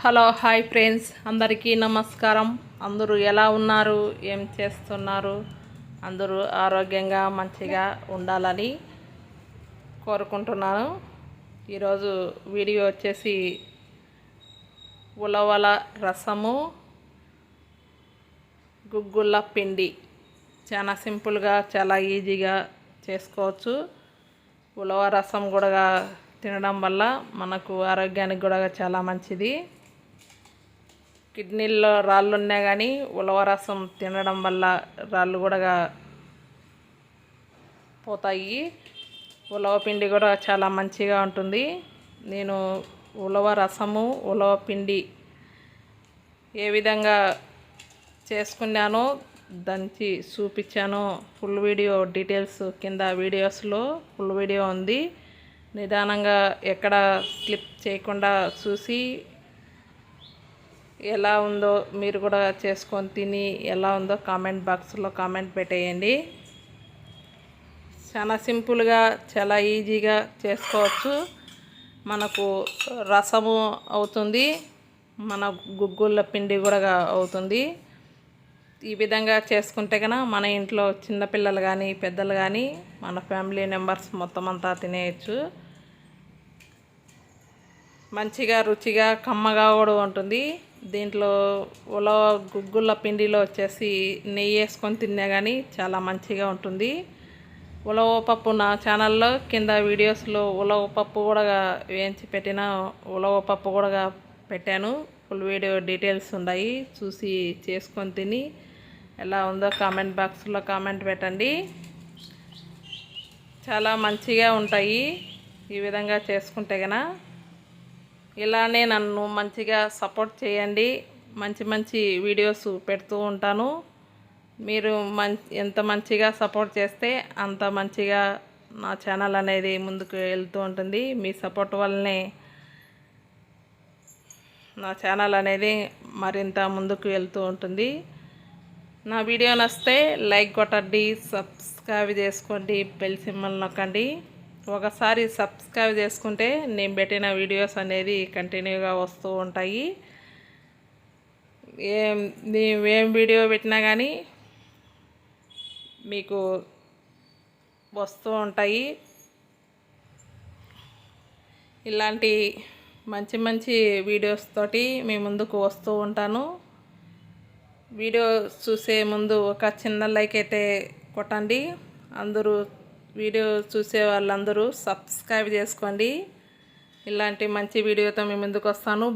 Hello hi friends. అందరికీ నమస్కారం. అందరూ ఎలా ఉన్నారు? ఏం చేస్తున్నారు? అందరూ ఆరోగ్యంగా మంచిగా ఉండాలని కోరుకుంటున్నాను. ఈరోజు వీడియో వచ్చేసి ఉలవల రసము గుగ్గుళ్ళ పిండి. చాలా సింపుల్గా చాలా ఈజీగా చేసుకోవచ్చు. ఉలవ రసం కూడా తినడం వల్ల మనకు ఆరోగ్యానికి కూడా చాలా మంచిది. కిడ్నీల్లో రాళ్ళు ఉన్నా కానీ ఉలవ రసం తినడం వల్ల రాళ్ళు కూడా పోతాయి. ఉలవ పిండి కూడా చాలా మంచిగా ఉంటుంది. నేను ఉలవ రసము ఉలవ పిండి ఏ విధంగా చేసుకున్నానో దంచి చూపించాను. ఫుల్ వీడియో డీటెయిల్స్ కింద వీడియోస్లో ఫుల్ వీడియో ఉంది. నిదానంగా ఎక్కడ స్లిప్ చేయకుండా చూసి ఎలా ఉందో మీరు కూడా చేసుకొని తిని ఎలా ఉందో కామెంట్ బాక్స్లో కామెంట్ పెట్టేయండి. చాలా సింపుల్గా చాలా ఈజీగా చేసుకోవచ్చు. మనకు రసము అవుతుంది మన గుగ్గుళ్ళ పిండి కూడా అవుతుంది. ఈ విధంగా చేసుకుంటే కనుక మన ఇంట్లో చిన్నపిల్లలు కానీ పెద్దలు కానీ మన ఫ్యామిలీ మెంబర్స్ మొత్తం అంతా తినేయచ్చు. మంచిగా రుచిగా కమ్మగా కూడా ఉంటుంది. దీంట్లో ఉలవ గుగ్గుల పిండిలో వచ్చేసి నెయ్యి వేసుకొని తిన్నా కానీ చాలా మంచిగా ఉంటుంది. ఉలవ పప్పు నా ఛానల్లో కింద వీడియోస్లో ఉలవ పప్పు కూడా వేయించి పెట్టిన ఉలవ పప్పు కూడా పెట్టాను. ఫుల్ వీడియో డీటెయిల్స్ ఉన్నాయి. చూసి చేసుకొని తిని ఎలా ఉందో కామెంట్ బాక్స్లో కామెంట్ పెట్టండి. చాలా మంచిగా ఉంటాయి. ఈ విధంగా చేసుకుంటే కనుక ఇలానే నన్ను మంచిగా సపోర్ట్ చేయండి. మంచి మంచి వీడియోస్ పెడుతూ ఉంటాను. మీరు మం ఎంత మంచిగా సపోర్ట్ చేస్తే అంత మంచిగా నా ఛానల్ అనేది ముందుకు వెళ్తూ ఉంటుంది. మీ సపోర్ట్ వల్లనే నా ఛానల్ అనేది మరింత ముందుకు వెళ్తూ ఉంటుంది. నా వీడియో నస్తే లైక్ కొట్టండి సబ్స్క్రైబ్ చేసుకోండి బెల్ సింబల్ నొక్కండి. ఒకసారి సబ్స్క్రైబ్ చేసుకుంటే నేను పెట్టిన వీడియోస్ అనేది కంటిన్యూగా వస్తూ ఉంటాయి. ఏం ఏం వీడియో పెట్టినా కానీ మీకు వస్తూ ఉంటాయి. ఇలాంటి మంచి మంచి వీడియోస్ తోటి మీ ముందుకు వస్తూ ఉంటాను. వీడియో చూసే ముందు ఒక చిన్న లైక్ అయితే కొట్టండి. అందరూ వీడియో చూసే వాళ్ళందరూ సబ్స్క్రైబ్ చేసుకోండి. ఇలాంటి మంచి వీడియోతో మీ ముందుకు వస్తాను.